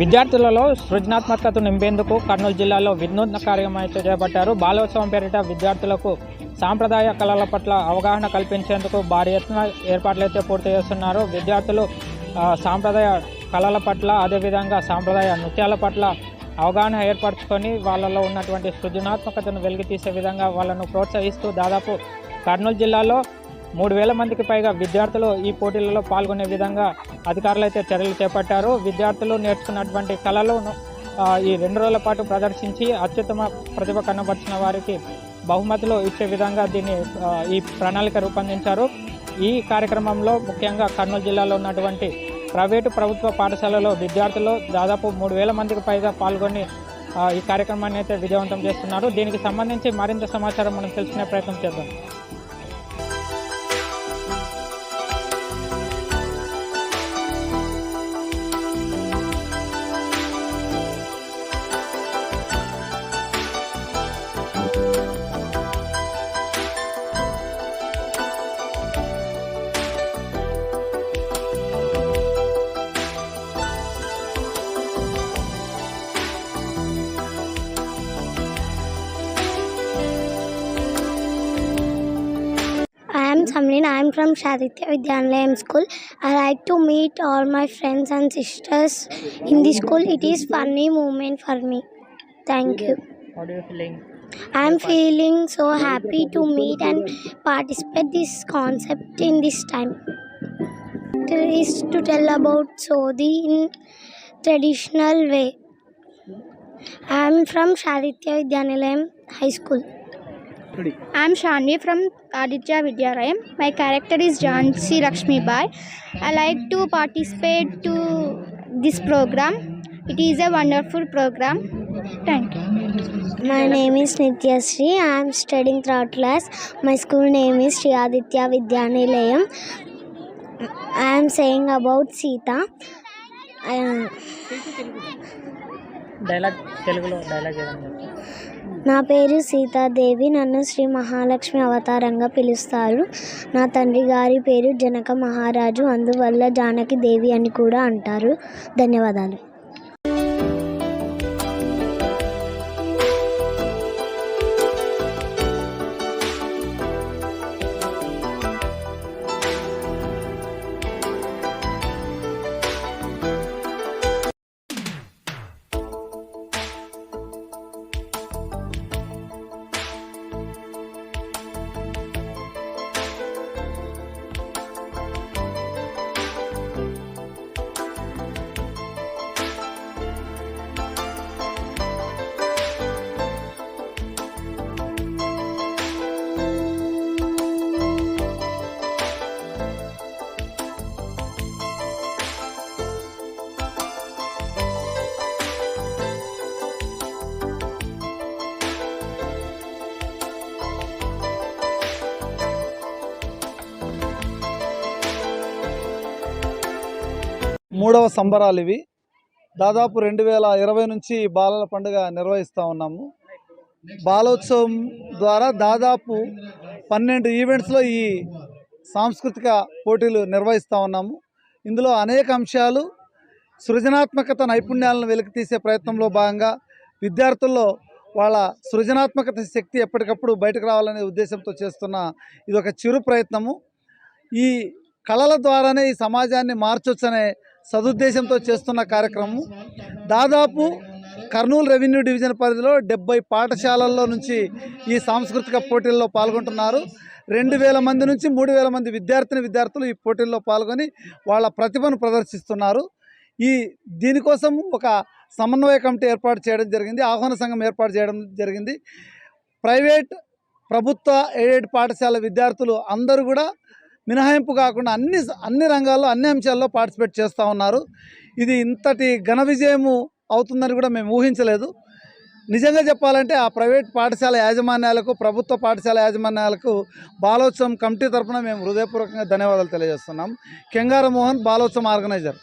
విద్యార్థులలో సృజనాత్మకతను నింపేందుకు కర్నూలు జిల్లాలో వినూత్న కార్యక్రమం అయితే చేపట్టారు. బాలోత్సవం పేరిట విద్యార్థులకు సాంప్రదాయ కళల పట్ల అవగాహన కల్పించేందుకు భారీ ఎత్తున ఏర్పాట్లు అయితే పూర్తి చేస్తున్నారు. విద్యార్థులు సాంప్రదాయ కళల పట్ల అదేవిధంగా సాంప్రదాయ నృత్యాల పట్ల అవగాహన ఏర్పరచుకొని వాళ్ళలో ఉన్నటువంటి సృజనాత్మకతను వెలికితీసే విధంగా వాళ్ళను ప్రోత్సహిస్తూ దాదాపు కర్నూలు జిల్లాలో మూడు వేల మందికి పైగా విద్యార్థులు ఈ పోటీలలో పాల్గొనే విధంగా అధికారులు అయితే చర్యలు చేపట్టారు. విద్యార్థులు నేర్చుకున్నటువంటి కళలను ఈ రెండు రోజుల పాటు ప్రదర్శించి అత్యుత్తమ ప్రతిభ కనబరిచిన వారికి బహుమతులు ఇచ్చే విధంగా దీన్ని ఈ ప్రణాళిక రూపొందించారు. ఈ కార్యక్రమంలో ముఖ్యంగా కర్నూలు జిల్లాలో ఉన్నటువంటి ప్రైవేటు ప్రభుత్వ పాఠశాలలో విద్యార్థులు దాదాపు మూడు వేల మందికి పైగా పాల్గొని ఈ కార్యక్రమాన్ని అయితే విజయవంతం చేస్తున్నారు. దీనికి సంబంధించి మరింత సమాచారం మనం తెలుసుకునే ప్రయత్నం చేద్దాం. I am Samlin. I am from Shaditya Vidyalayam School. I like to meet all my friends and sisters in the school. It is funny moment for me. Thank you. What are you feeling? I am feeling so happy to meet and participate this concept in this time. It is to tell about Sodhi in traditional way. I am from Shaditya Vidyalayam High School. I'm Shanvi from Aditya Vidyarayam. My character is Jansi Lakshmi Bai. I like to participate to this program. It is a wonderful program. Thank you. My name is Nitya Sri. I am studying third class. My school name is Sri Aditya Vidyanilayam. I am saying about Sita. I- dialogue తెలుగులో dialogue ఏదైనా నా పేరు సీతాదేవి. నన్ను శ్రీ మహాలక్ష్మి అవతారంగా పిలుస్తారు. నా తండ్రి గారి పేరు జనక మహారాజు. అందువల్ల జానకి దేవి అని కూడా అంటారు. ధన్యవాదాలు. మూడవ సంబరాలు ఇవి. దాదాపు రెండు వేల ఇరవై నుంచి బాలల పండుగ నిర్వహిస్తూ ఉన్నాము. బాలోత్సవం ద్వారా దాదాపు పన్నెండు ఈవెంట్స్లో ఈ సాంస్కృతిక పోటీలు నిర్వహిస్తూ ఉన్నాము. ఇందులో అనేక అంశాలు సృజనాత్మకత నైపుణ్యాలను వెలికితీసే ప్రయత్నంలో భాగంగా విద్యార్థుల్లో వాళ్ళ సృజనాత్మకత శక్తి ఎప్పటికప్పుడు బయటకు రావాలనే ఉద్దేశంతో చేస్తున్న ఇది ఒక చిరు ప్రయత్నము. ఈ కళల ద్వారానే ఈ సమాజాన్ని మార్చొచ్చనే సదుద్దేశంతో చేస్తున్న కార్యక్రమం దాదాపు కర్నూలు రెవెన్యూ డివిజన్ పరిధిలో డెబ్బై పాఠశాలల్లో నుంచి ఈ సాంస్కృతిక పోటీల్లో పాల్గొంటున్నారు. రెండు వేల మంది నుంచి మూడు వేల మంది విద్యార్థిని విద్యార్థులు ఈ పోటీల్లో పాల్గొని వాళ్ళ ప్రతిభను ప్రదర్శిస్తున్నారు. ఈ దీనికోసం ఒక సమన్వయ కమిటీ ఏర్పాటు చేయడం జరిగింది. ఆహ్వాన సంఘం ఏర్పాటు చేయడం జరిగింది. ప్రైవేట్ ప్రభుత్వ ఎయిడెడ్ పాఠశాల విద్యార్థులు అందరూ కూడా మినహాయింపు కాకుండా అన్ని అన్ని రంగాల్లో అన్ని అంశాల్లో పార్టిసిపేట్ చేస్తూ ఉన్నారు. ఇది ఇంతటి ఘన విజయము అవుతుందని కూడా మేము ఊహించలేదు. నిజంగా చెప్పాలంటే ఆ ప్రైవేట్ పాఠశాల యాజమాన్యాలకు ప్రభుత్వ పాఠశాల యాజమాన్యాలకు బాలోత్సవం కమిటీ తరఫున మేము హృదయపూర్వకంగా ధన్యవాదాలు తెలియజేస్తున్నాం. కెంగారమోహన్ బాలోత్సవం ఆర్గనైజర్.